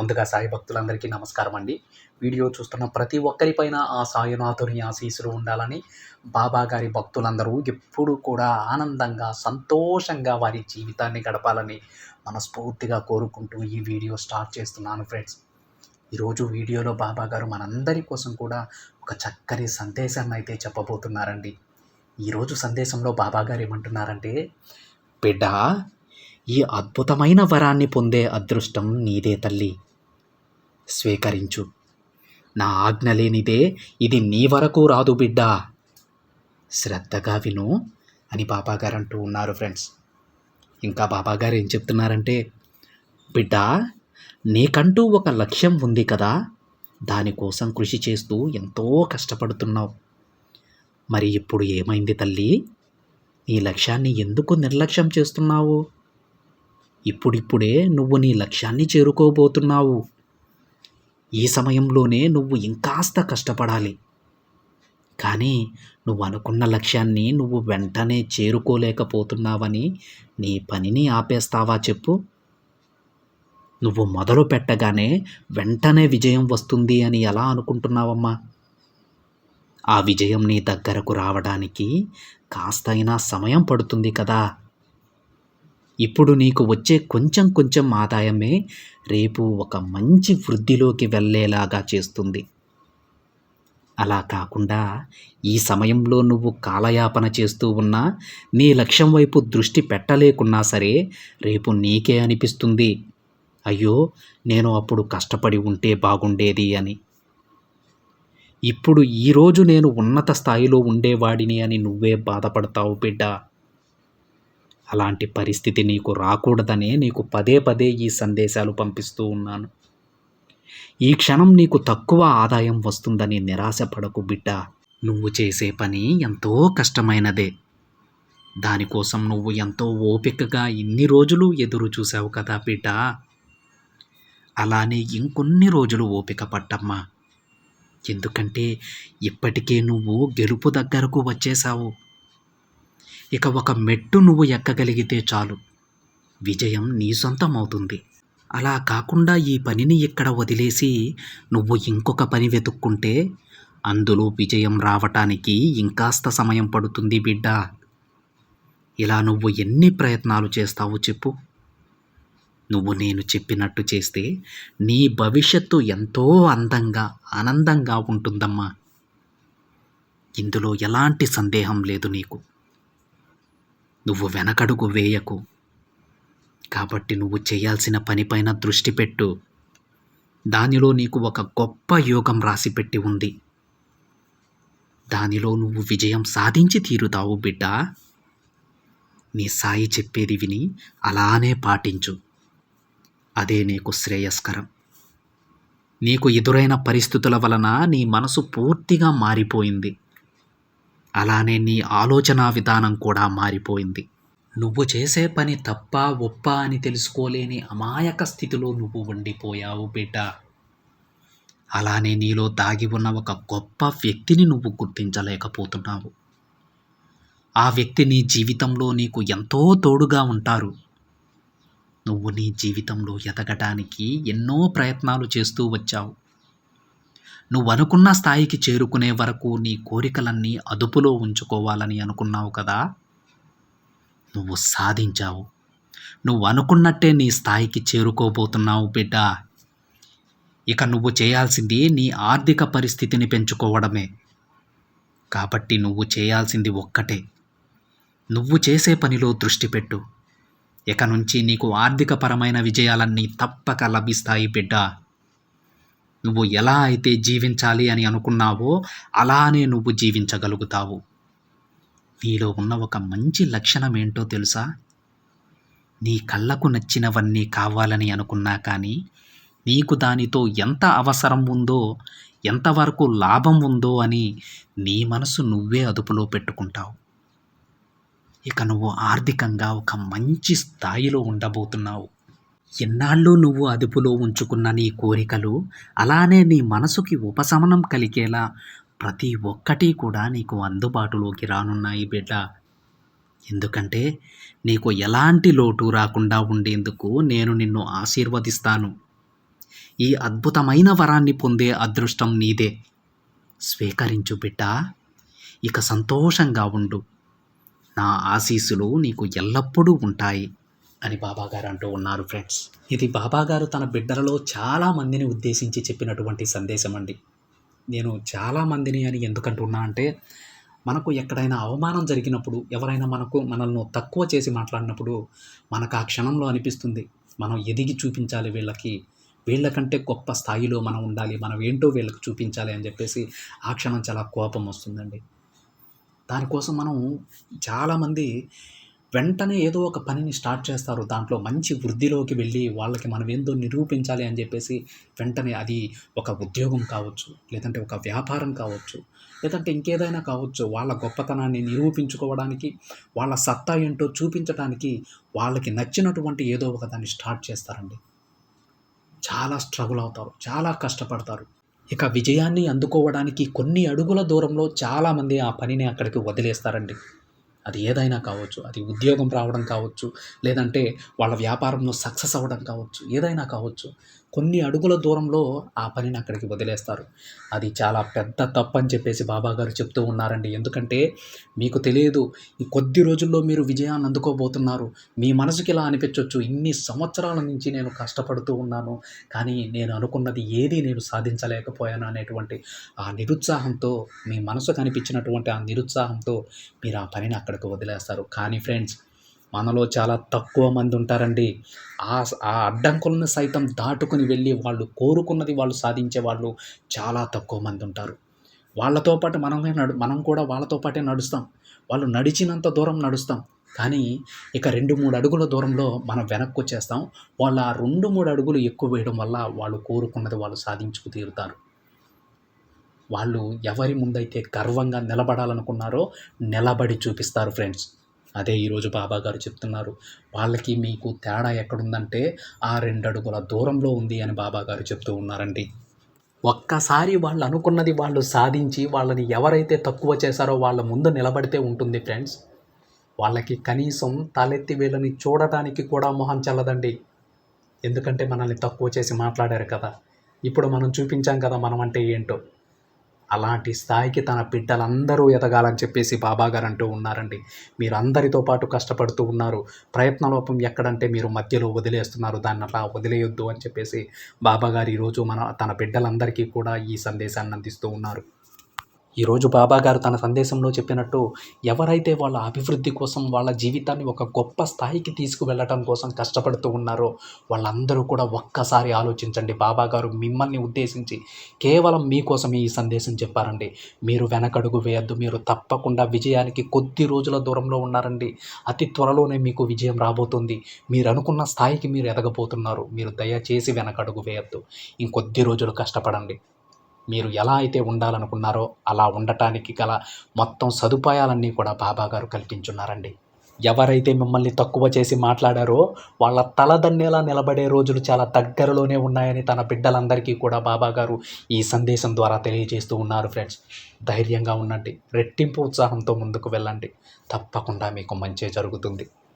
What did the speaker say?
ముందుగా సాయి భక్తులందరికీ నమస్కారం అండి. వీడియో చూస్తున్న ప్రతి ఒక్కరిపైన ఆ సాయినాథుని ఆశీస్సులు ఉండాలని బాబా గారి భక్తులందరూ ఎప్పుడు కూడా ఆనందంగా సంతోషంగా వారి జీవితాన్ని గడపాలని మనస్ఫూర్తిగా కోరుకుంటూ ఈ వీడియో స్టార్ట్ చేస్తున్నాను ఫ్రెండ్స్. ఈరోజు వీడియోలో బాబా గారు మనందరి కోసం కూడా ఒక చక్కని సందేశాన్ని అయితే చెప్పబోతున్నారండి. ఈరోజు సందేశంలో బాబా గారు ఏమంటున్నారంటే బిడ్డ ఈ అద్భుతమైన వరాన్ని పొందే అదృష్టం నీదే తల్లి. స్వీకరించు. నా ఆజ్ఞ లేనిదే ఇది నీ వరకు రాదు బిడ్డ. శ్రద్ధగా విను అని బాబాగారు అంటూ ఉన్నారు ఫ్రెండ్స్. ఇంకా బాబాగారు ఏం చెప్తున్నారంటే బిడ్డ నీకంటూ ఒక లక్ష్యం ఉంది కదా. దానికోసం కృషి చేస్తూ ఎంతో కష్టపడుతున్నావు. మరి ఇప్పుడు ఏమైంది తల్లి? నీ లక్ష్యాన్ని ఎందుకు నిర్లక్ష్యం చేస్తున్నావు? ఇప్పుడిప్పుడే నువ్వు నీ లక్ష్యాన్ని చేరుకోబోతున్నావు. ఈ సమయంలోనే నువ్వు ఇంకాస్త కష్టపడాలి. కానీ నువ్వు అనుకున్న లక్ష్యాన్ని నువ్వు వెంటనే చేరుకోలేకపోతున్నావని నీ పనిని ఆపేస్తావా చెప్పు. నువ్వు మొదలు పెట్టగానే వెంటనే విజయం వస్తుంది అని ఎలా అనుకుంటున్నావమ్మా? ఆ విజయం నీ దగ్గరకు రావడానికి కాస్తైనా సమయం పడుతుంది కదా. ఇప్పుడు నీకు వచ్చే కొంచెం కొంచెం ఆదాయమే రేపు ఒక మంచి వృద్ధిలోకి వెళ్ళేలాగా చేస్తుంది. అలా కాకుండా ఈ సమయంలో నువ్వు కాలయాపన చేస్తూ ఉన్నా నీ లక్ష్యం వైపు దృష్టి పెట్టలేకున్నా సరే రేపు నీకే అనిపిస్తుంది. అయ్యో నేను అప్పుడు కష్టపడి ఉంటే బాగుండేది అని. ఇప్పుడు ఈరోజు నేను ఉన్నత స్థాయిలో ఉండేవాడిని అని నువ్వే బాధపడతావు బిడ్డ. అలాంటి పరిస్థితి నీకు రాకూడదనే నీకు పదే పదే ఈ సందేశాలు పంపిస్తూ ఉన్నాను. ఈ క్షణం నీకు తక్కువ ఆదాయం వస్తుందని నిరాశపడకు బిడ్డ. నువ్వు చేసే పని ఎంతో కష్టమైనదే. దానికోసం నువ్వు ఎంతో ఓపికగా ఇన్ని రోజులు ఎదురు చూసావు కదా బిడ్డ. అలానే ఇంకొన్ని రోజులు ఓపిక పట్టమ్మా. ఎందుకంటే ఇప్పటికే నువ్వు గెలుపు దగ్గరకు వచ్చేశావు. ఇక ఒక మెట్టు నువ్వు ఎక్కగలిగితే చాలు. విజయం నీ సొంతం అవుతుంది అలా కాకుండా ఈ పనిని ఇక్కడ వదిలేసి నువ్వు ఇంకొక పని వెతుక్కుంటే అందులో విజయం రావటానికి ఇంకాస్త సమయం పడుతుంది బిడ్డ. ఇలా నువ్వు ఎన్ని ప్రయత్నాలు చేస్తావు చెప్పు. నువ్వు నేను చెప్పినట్టు చేస్తే నీ భవిష్యత్తు ఎంతో అందంగా ఆనందంగా ఉంటుందమ్మా. ఇందులో ఎలాంటి సందేహం లేదు నీకు. నువ్వు వెనకడుగు వేయకు. కాబట్టి నువ్వు చేయాల్సిన పనిపైన దృష్టి పెట్టు. దానిలో నీకు ఒక గొప్ప యోగం రాసిపెట్టి ఉంది. దానిలో నువ్వు విజయం సాధించి తీరుతావు బిడ్డ. నీ సాయి చెప్పేది విని అలానే పాటించు. అదే నీకు శ్రేయస్కరం. నీకు ఎదురైన పరిస్థితుల వలన నీ మనసు పూర్తిగా మారిపోయింది. అలానే నీ ఆలోచన విధానం కూడా మారిపోయింది. నువ్వు చేసే పని తప్ప ఒప్ప అని తెలుసుకోలేని అమాయక స్థితిలో నువ్వు ఉండిపోయావు బిడ్డ అలానే నీలో దాగి ఉన్న ఒక గొప్ప వ్యక్తిని నువ్వు గుర్తించలేకపోతున్నావు. ఆ వ్యక్తి నీ జీవితంలో నీకు ఎంతో తోడుగా ఉంటారు. నువ్వు నీ జీవితంలో ఎదగటానికి ఎన్నో ప్రయత్నాలు చేస్తూ వచ్చావు. నువ్వు అనుకున్న స్థాయికి చేరుకునే వరకు నీ కోరికలన్నీ అదుపులో ఉంచుకోవాలని అనుకున్నావు కదా? నువ్వు సాధించావు. నువ్వు అనుకున్నట్టే నీ స్థాయికి చేరుకోబోతున్నావు బిడ్డ. ఇక నువ్వు చేయాల్సింది నీ ఆర్థిక పరిస్థితిని పెంచుకోవడమే. కాబట్టి నువ్వు చేయాల్సింది ఒక్కటే. నువ్వు చేసే పనిలో దృష్టి పెట్టు. ఇక నుంచి నీకు ఆర్థికపరమైన విజయాలన్నీ తప్పక లభిస్తాయి బిడ్డ. నువ్వు ఎలా అయితే జీవించాలి అని అనుకున్నావో అలానే నువ్వు జీవించగలుగుతావు. నీలో ఉన్న ఒక మంచి లక్షణం ఏంటో తెలుసా? నీ కళ్ళకు నచ్చినవన్నీ కావాలని అనుకున్నా కానీ నీకు దానితో ఎంత అవసరం ఉందో ఎంతవరకు లాభం ఉందో అని నీ మనసు నువ్వే అదుపులో పెట్టుకుంటావు. ఇక నువ్వు ఆర్థికంగా ఒక మంచి స్థాయిలో ఉండబోతున్నావు. ఎన్నాళ్ళు నువ్వు అదుపులో ఉంచుకున్న నీ కోరికలు అలానే నీ మనసుకి ఉపశమనం కలిగేలా ప్రతి ఒక్కటి కూడా నీకు అందుబాటులోకి రానున్నాయి బిడ్డ. ఎందుకంటే నీకు ఎలాంటి లోటు రాకుండా ఉండేందుకు నేను నిన్ను ఆశీర్వదిస్తాను. ఈ అద్భుతమైన వరాన్ని పొందే అదృష్టం నీదే. స్వీకరించు బిడ్డ. ఇక సంతోషంగా ఉండు. నా ఆశీస్సులు నీకు ఎల్లప్పుడూ ఉంటాయి. అని బాబాగారు అంటూ ఉన్నారు ఫ్రెండ్స్. ఇది బాబాగారు తన బిడ్డలలో చాలా మందిని ఉద్దేశించి చెప్పినటువంటి సందేశం అండి. నేను చాలా మందిని అని ఎందుకంటున్నా అంటే మనకు ఎక్కడైనా అవమానం జరిగినప్పుడు ఎవరైనా మనకు మనల్ని తక్కువ చేసి మాట్లాడినప్పుడు మనకు ఆ క్షణంలో అనిపిస్తుంది మనం ఎదిగి చూపించాలి వీళ్ళకి వీళ్ళకంటే గొప్ప స్థాయిలో మనం ఉండాలి మనం ఏంటో వీళ్ళకి చూపించాలి అని చెప్పేసి ఆ క్షణం చాలా కోపం వస్తుందండి. దానికోసం మనం చాలామంది వెంటనే ఏదో ఒక పనిని స్టార్ట్ చేస్తారు. దాంట్లో మంచి వృద్ధిలోకి వెళ్ళి వాళ్ళకి మనం ఏందో నిరూపించాలి అని చెప్పేసి వెంటనే అది ఒక ఉద్యోగం కావచ్చు లేదంటే ఒక వ్యాపారం కావచ్చు లేదంటే ఇంకేదైనా కావచ్చు వాళ్ళ గొప్పతనాన్ని నిరూపించుకోవడానికి వాళ్ళ సత్తా ఏంటో చూపించడానికి వాళ్ళకి నచ్చినటువంటి ఏదో ఒక దాన్ని స్టార్ట్ చేస్తారండి. చాలా స్ట్రగుల్ అవుతారు చాలా కష్టపడతారు. ఇక విజయాన్ని అందుకోవడానికి కొన్ని అడుగుల దూరంలో చాలామంది ఆ పనిని అక్కడికి వదిలేస్తారండి. అది ఏదైనా కావచ్చు అది ఉద్యోగం రావడం కావచ్చు లేదంటే వాళ్ళ వ్యాపారంలో సక్సెస్ అవ్వడం కావచ్చు ఏదైనా కావచ్చు. కొన్ని అడుగుల దూరంలో ఆ పనిని అక్కడికి వదిలేస్తారు. అది చాలా పెద్ద తప్పు అని చెప్పేసి బాబా గారు చెప్తూ ఉన్నారండి. ఎందుకంటే మీకు తెలియదు ఈ కొద్ది రోజుల్లో మీరు విజయాన్ని అందుకోబోతున్నారు. మీ మనసుకి ఇలా అనిపించవచ్చు ఇన్ని సంవత్సరాల నుంచి నేను కష్టపడుతూ ఉన్నాను. కానీ నేను అనుకున్నది ఏది నేను సాధించలేకపోయాను అనేటువంటి ఆ నిరుత్సాహంతో మీ మనసు కనిపించినటువంటి ఆ నిరుత్సాహంతో మీరు ఆ పనిని అక్కడికి వదిలేస్తారు. కానీ ఫ్రెండ్స్ మనలో చాలా తక్కువ మంది ఉంటారండి. ఆ ఆ అడ్డంకులను సైతం దాటుకుని వెళ్ళి వాళ్ళు కోరుకున్నది వాళ్ళు సాధించే వాళ్ళు చాలా తక్కువ మంది ఉంటారు. వాళ్ళతో పాటు మనమే నడు మనం కూడా వాళ్ళతో పాటే నడుస్తాం. వాళ్ళు నడిచినంత దూరం నడుస్తాం. కానీ ఇక రెండు మూడు అడుగుల దూరంలో మనం వెనక్కి వచ్చేస్తాం. వాళ్ళు ఆ రెండు మూడు అడుగులు ఎక్కువ వేయడం వల్ల వాళ్ళు కోరుకున్నది వాళ్ళు సాధించుకు తీరుతారు. వాళ్ళు ఎవరి ముందైతే గర్వంగా నిలబడాలనుకున్నారో నిలబడి చూపిస్తారు ఫ్రెండ్స్. అదే ఈరోజు బాబా గారు చెప్తున్నారు. వాళ్ళకి మీకు తేడా ఎక్కడుందంటే ఆ రెండు అడుగుల దూరంలో ఉంది అని బాబా గారు చెప్తూ ఉన్నారండి. ఒక్కసారి వాళ్ళు అనుకున్నది వాళ్ళు సాధించి వాళ్ళని ఎవరైతే తక్కువ చేశారో వాళ్ళ ముందు నిలబడితే ఉంటుంది ఫ్రెండ్స్. వాళ్ళకి కనీసం తలెత్తి వీళ్ళని చూడటానికి కూడా మొహం చల్లదండి. ఎందుకంటే మనల్ని తక్కువ చేసి మాట్లాడారు కదా. ఇప్పుడు మనం చూపించాం కదా మనం అంటే ఏంటో. అలాంటి స్థాయికి తన బిడ్డలందరూ ఎదగాలని చెప్పేసి బాబాగారు అంటూ ఉన్నారండి. మీరు అందరితో పాటు కష్టపడుతూ ఉన్నారు. ప్రయత్నలోపం ఎక్కడంటే మీరు మధ్యలో వదిలేస్తున్నారు. దాన్ని అట్లా వదిలేయొద్దు అని చెప్పేసి బాబాగారు ఈరోజు మన తన బిడ్డలందరికీ కూడా ఈ సందేశాన్ని అందిస్తూ ఉన్నారు. ఈరోజు బాబా గారు తన సందేశంలో చెప్పినట్టు ఎవరైతే వాళ్ళ అభివృద్ధి కోసం వాళ్ళ జీవితాన్ని ఒక గొప్ప స్థాయికి తీసుకువెళ్ళటం కోసం కష్టపడుతూ ఉన్నారో వాళ్ళందరూ కూడా ఒక్కసారి ఆలోచించండి. బాబా గారు మిమ్మల్ని ఉద్దేశించి కేవలం మీకోసం ఈ సందేశం చెప్పారండి. మీరు వెనకడుగు వేయద్దు మీరు తప్పకుండా విజయానికి కొద్ది రోజుల దూరంలో ఉన్నారండి. అతి త్వరలోనే మీకు విజయం రాబోతుంది. మీరు అనుకున్న స్థాయికి మీరు ఎదగబోతున్నారు. మీరు దయచేసి వెనకడుగు వేయద్దు. ఇంకొద్ది రోజులు కష్టపడండి. మీరు ఎలా అయితే ఉండాలనుకున్నారో అలా ఉండటానికి గల మొత్తం సదుపాయాలన్నీ కూడా బాబా గారు కల్పించున్నారండి. ఎవరైతే మిమ్మల్ని తక్కువ చేసి మాట్లాడారో వాళ్ళ తలదన్నేలా నిలబడే రోజులు చాలా దగ్గరలోనే ఉన్నాయని తన బిడ్డలందరికీ కూడా బాబా గారు ఈ సందేశం ద్వారా తెలియజేస్తూ ఉన్నారు ఫ్రెండ్స్. ధైర్యంగా ఉండండి. రెట్టింపు ఉత్సాహంతో ముందుకు వెళ్ళండి. తప్పకుండా మీకు మంచి జరుగుతుంది.